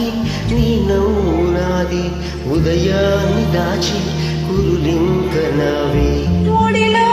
దాచి నీ నవ్వు నాది ఉదయాన్ని దాచి కురులింక నావే. ఒడిలోన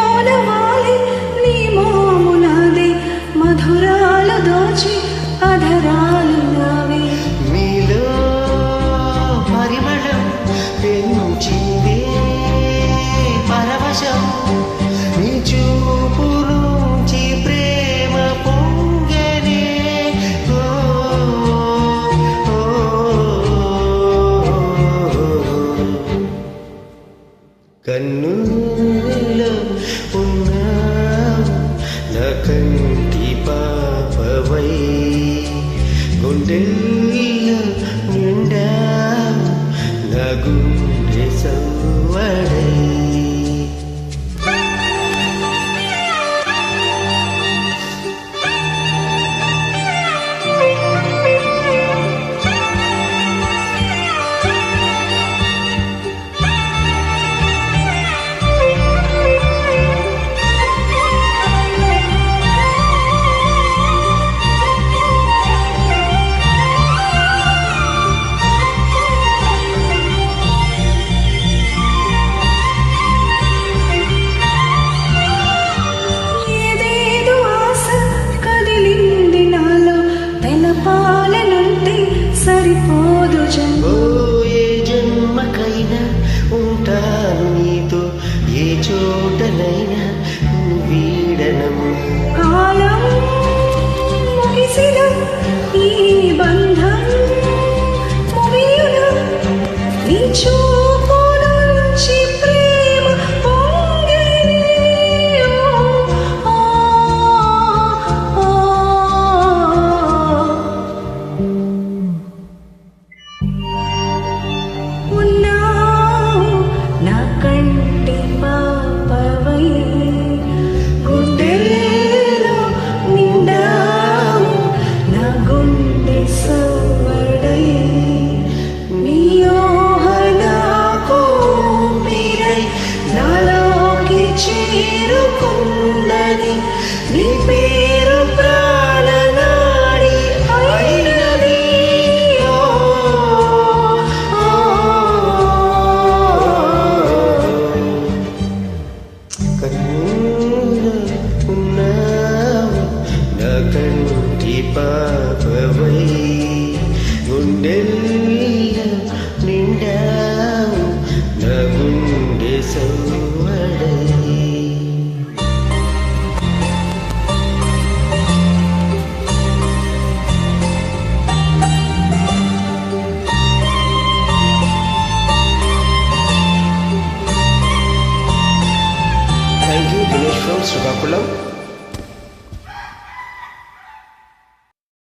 కన్నుల్లో ఉన్నావు నా కంటి పాపవై గుండెల్లో నిండావు నా గుండె సవ్వడై సరిపోదు ఏ జన్మకైనా ఉంటాను నీతో ఏ చో നിന്നെല്ല നിന്നാവും നമ്മുടെ സൗവടേ Thank you, Dinesh from Srikakulam.